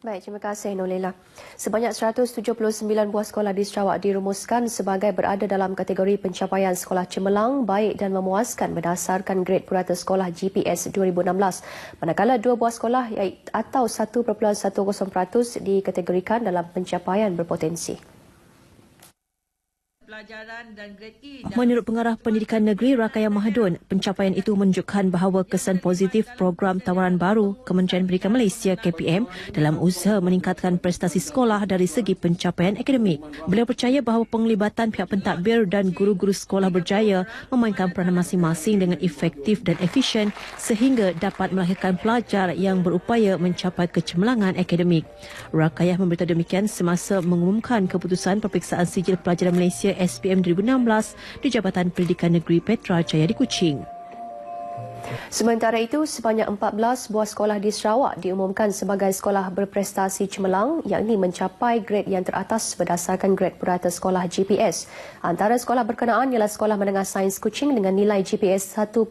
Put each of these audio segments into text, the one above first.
Baik, terima kasih Nolela. Sebanyak 179 buah sekolah di Sarawak dirumuskan sebagai berada dalam kategori pencapaian sekolah cemerlang, baik dan memuaskan berdasarkan grade purata sekolah GPS 2016. Manakala dua buah sekolah atau 1.10% dikategorikan dalam pencapaian berpotensi pelajaran dan grade E. Menurut Pengarah Pendidikan Negeri Rakaya Mahadun, pencapaian itu menunjukkan bahawa kesan positif program tawaran baru Kementerian Pendidikan Malaysia KPM dalam usaha meningkatkan prestasi sekolah dari segi pencapaian akademik. Beliau percaya bahawa penglibatan pihak pentadbir dan guru-guru sekolah berjaya memainkan peranan masing-masing dengan efektif dan efisien sehingga dapat melahirkan pelajar yang berupaya mencapai kecemerlangan akademik. Rakayah memberitahu demikian semasa mengumumkan keputusan peperiksaan sijil pelajaran Malaysia SPM 2016 di Jabatan Pendidikan Negeri Petra Jaya di Kuching. Sementara itu, sebanyak 14 buah sekolah di Sarawak diumumkan sebagai sekolah berprestasi cemerlang yakni mencapai grade yang teratas berdasarkan grade purata sekolah GPS. Antara sekolah berkenaan ialah Sekolah Menengah Sains Kuching dengan nilai GPS 1.72,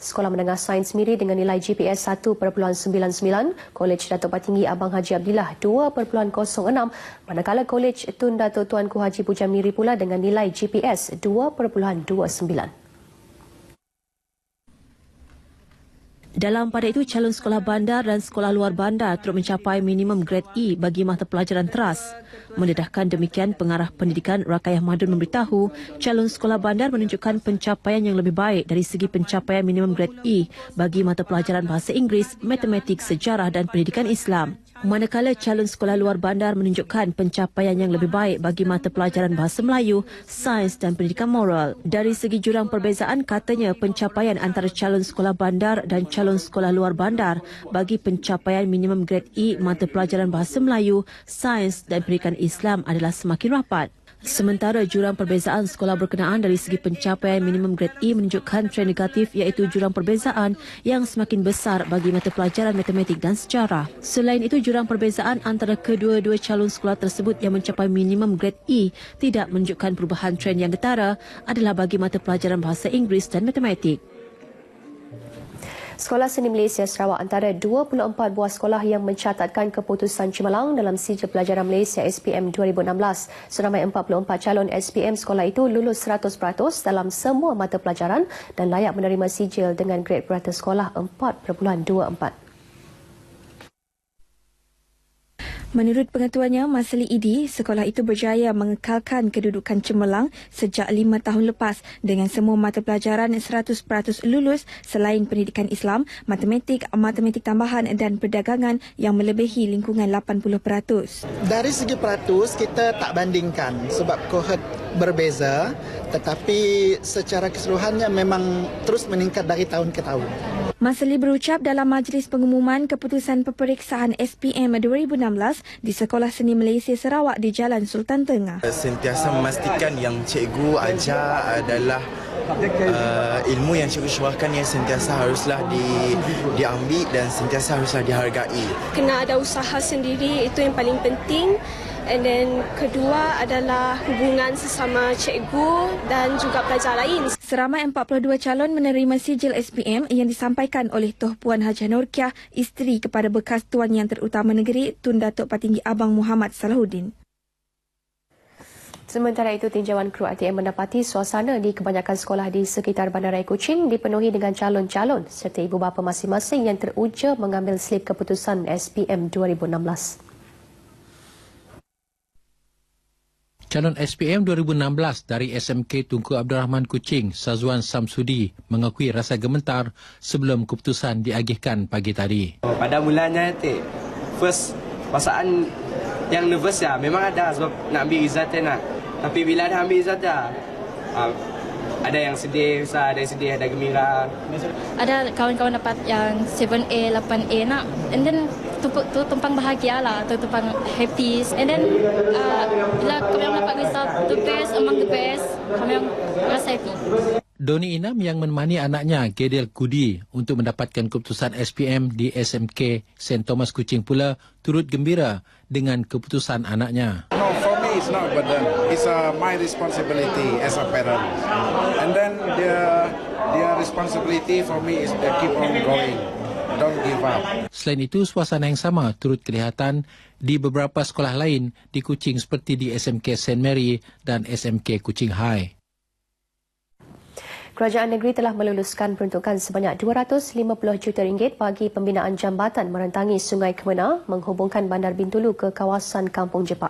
Sekolah Menengah Sains Miri dengan nilai GPS 1.99, Kolej Datuk Patinggi Abang Haji Abdillah 2.06, manakala Kolej Tun Datuk Tuanku Haji Puja Miri pula dengan nilai GPS 2.29. Dalam pada itu, calon sekolah bandar dan sekolah luar bandar turut mencapai minimum grade E bagi mata pelajaran teras. Mendedahkan demikian, pengarah pendidikan Rakayah Madun memberitahu calon sekolah bandar menunjukkan pencapaian yang lebih baik dari segi pencapaian minimum grade E bagi mata pelajaran bahasa Inggeris, matematik, sejarah dan pendidikan Islam. Manakala calon sekolah luar bandar menunjukkan pencapaian yang lebih baik bagi mata pelajaran bahasa Melayu, sains dan pendidikan moral. Dari segi jurang perbezaan, katanya pencapaian antara calon sekolah bandar dan calon sekolah luar bandar bagi pencapaian minimum grade E mata pelajaran bahasa Melayu, sains dan pendidikan Islam adalah semakin rapat. Sementara jurang perbezaan sekolah berkenaan dari segi pencapaian minimum grade E menunjukkan trend negatif iaitu jurang perbezaan yang semakin besar bagi mata pelajaran matematik dan sejarah. Selain itu, jurang perbezaan antara kedua-dua calon sekolah tersebut yang mencapai minimum grade E tidak menunjukkan perubahan trend yang ketara adalah bagi mata pelajaran bahasa Inggeris dan matematik. Sekolah Seni Malaysia Sarawak antara 24 buah sekolah yang mencatatkan keputusan cemerlang dalam sijil pelajaran Malaysia SPM 2016. Seramai 44 calon SPM sekolah itu lulus 100% dalam semua mata pelajaran dan layak menerima sijil dengan grade purata sekolah 4.24. Menurut pengetuanya, Masli Idi, sekolah itu berjaya mengekalkan kedudukan cemerlang sejak lima tahun lepas dengan semua mata pelajaran 100% lulus selain pendidikan Islam, matematik, matematik tambahan dan perdagangan yang melebihi lingkungan 80%. Dari segi peratus, kita tak bandingkan sebab kohort berbeza tetapi secara keseluruhannya memang terus meningkat dari tahun ke tahun. Masli berucap dalam majlis pengumuman keputusan peperiksaan SPM 2016 di Sekolah Seni Malaysia Sarawak di Jalan Sultan Tengah. Sentiasa memastikan yang cikgu ajar adalah uh, ilmu yang cikgu syuahkan yang sentiasa haruslah di, diambil dan sentiasa haruslah dihargai. Kena ada usaha sendiri itu yang paling penting And then kedua adalah hubungan sesama cikgu dan juga pelajar lain. Seramai 42 calon menerima sijil SPM yang disampaikan oleh Tuh Puan Haji Nurkiah, isteri kepada bekas Tuan Yang Terutama Negeri Tun Datuk Patinggi Abang Muhammad Salahuddin. Sementara itu, tinjauan kru ATM mendapati suasana di kebanyakan sekolah di sekitar Bandaraya Kuching dipenuhi dengan calon-calon serta ibu bapa masing-masing yang teruja mengambil slip keputusan SPM 2016. Calon SPM 2016 dari SMK Tunku Abdul Rahman Kuching, Sazuan Samsudi mengakui rasa gemetar sebelum keputusan diagihkan pagi tadi. Oh, pada mulanya, te, first pasaan yang nervous ya, memang ada sebab nak ambil result nak. Tapi bila dah ambil result dah, uh, ada yang sedih, ada yang sedih, ada gembira. Ada kawan-kawan dapat yang 7A, 8A nak. And then tu tumpang bahagia lah, tu tumpang happy. And then uh, bila kami yang dapat result the best among the best, kami yang rasa happy. Doni Inam yang menemani anaknya Gedel Kudi untuk mendapatkan keputusan SPM di SMK St. Thomas Kuching pula turut gembira dengan keputusan anaknya. No, for me it's not a burden. It's uh, my responsibility as a parent. And then the the responsibility for me is to keep on going. Don't give up. Selain itu, suasana yang sama turut kelihatan di beberapa sekolah lain di Kuching seperti di SMK St. Mary dan SMK Kuching High. Kerajaan negeri telah meluluskan peruntukan sebanyak 250 juta ringgit bagi pembinaan jambatan merentangi Sungai Kemena menghubungkan Bandar Bintulu ke kawasan Kampung Jepak.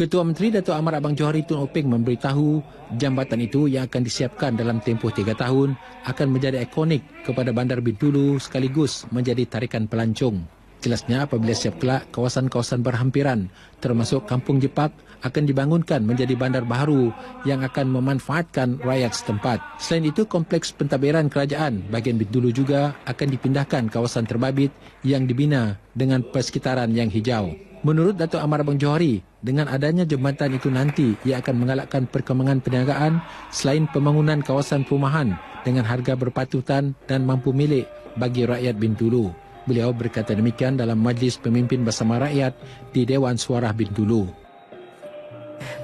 Ketua Menteri Datuk Ahmad Abang Johari Tun Openg memberitahu jambatan itu yang akan disiapkan dalam tempoh tiga tahun akan menjadi ikonik kepada Bandar Bintulu sekaligus menjadi tarikan pelancong. Jelasnya apabila siap kelak, kawasan-kawasan berhampiran termasuk Kampung Jepak akan dibangunkan menjadi bandar baru yang akan memanfaatkan rakyat setempat. Selain itu, kompleks pentadbiran kerajaan bahagian Bintulu juga akan dipindahkan kawasan terbabit yang dibina dengan persekitaran yang hijau. Menurut Datuk Amar Abang Johari, dengan adanya jambatan itu nanti ia akan mengalakkan perkembangan perniagaan selain pembangunan kawasan perumahan dengan harga berpatutan dan mampu milik bagi rakyat Bintulu. Beliau berkata demikian dalam Majlis Pemimpin Bersama Rakyat di Dewan Suara Bintulu.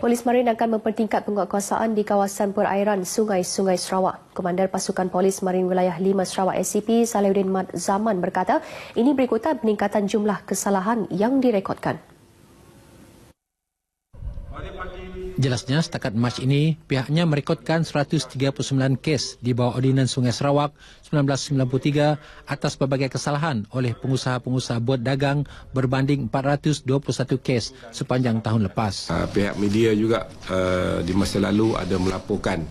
Polis Marin akan mempertingkat penguatkuasaan di kawasan perairan Sungai-Sungai Sarawak. Komander Pasukan Polis Marin Wilayah 5 Sarawak SCP Salihuddin Mat Zaman berkata ini berikutan peningkatan jumlah kesalahan yang direkodkan. Jelasnya setakat Mac ini, pihaknya merekodkan 139 kes di bawah Ordinans Sungai Sarawak 1993 atas berbagai kesalahan oleh pengusaha-pengusaha bot dagang berbanding 421 kes sepanjang tahun lepas. Uh, pihak media juga uh, di masa lalu ada melaporkan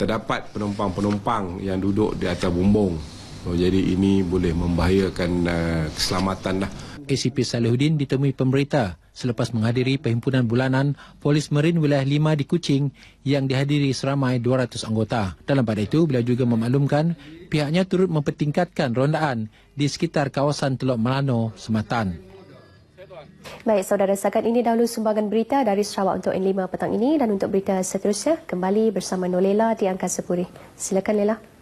terdapat penumpang-penumpang yang duduk di atas bumbung. Oh, jadi ini boleh membahayakan uh, keselamatan lah. ACP Salihuddin ditemui pemberita selepas menghadiri perhimpunan bulanan Polis Marin Wilayah 5 di Kuching yang dihadiri seramai 200 anggota. Dalam pada itu, beliau juga memaklumkan pihaknya turut mempertingkatkan rondaan di sekitar kawasan Teluk Melano, Sematan. Baik, saudara sakat ini dahulu sumbangan berita dari Sarawak untuk N5 petang ini dan untuk berita seterusnya kembali bersama Nolela di Angkasa Puri. Silakan Lela.